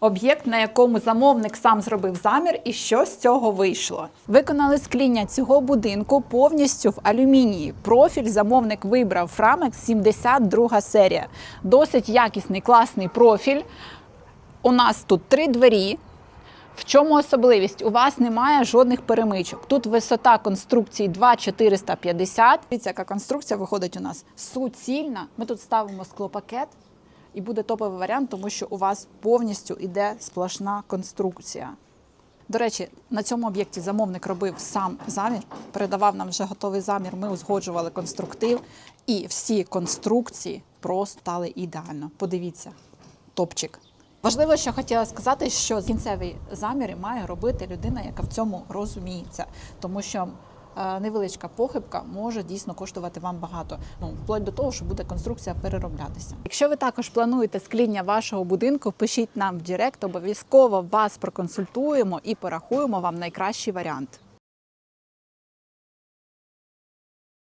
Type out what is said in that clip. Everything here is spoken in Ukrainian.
Об'єкт, на якому замовник сам зробив замір, і що з цього вийшло. Виконали скління цього будинку повністю в алюмінії. Профіль замовник вибрав Framex 72 серія. Досить якісний, класний профіль. У нас тут три двері. В чому особливість? У вас немає жодних перемичок. Тут висота конструкції 2,450. Дивіться, яка конструкція виходить у нас суцільна. Ми тут ставимо склопакет, і буде топовий варіант, тому що у вас повністю йде сплошна конструкція. До речі, на цьому об'єкті замовник робив сам замір, передавав нам вже готовий замір. Ми узгоджували конструктив, і всі конструкції просто стали ідеально. Подивіться, топчик. Важливо, що хотіла сказати, що кінцевий замір має робити людина, яка в цьому розуміється, тому що невеличка похибка може дійсно коштувати вам багато. Ну вплоть до того, що буде конструкція перероблятися. Якщо ви також плануєте скління вашого будинку, пишіть нам в Директ, обов'язково вас проконсультуємо і порахуємо вам найкращий варіант.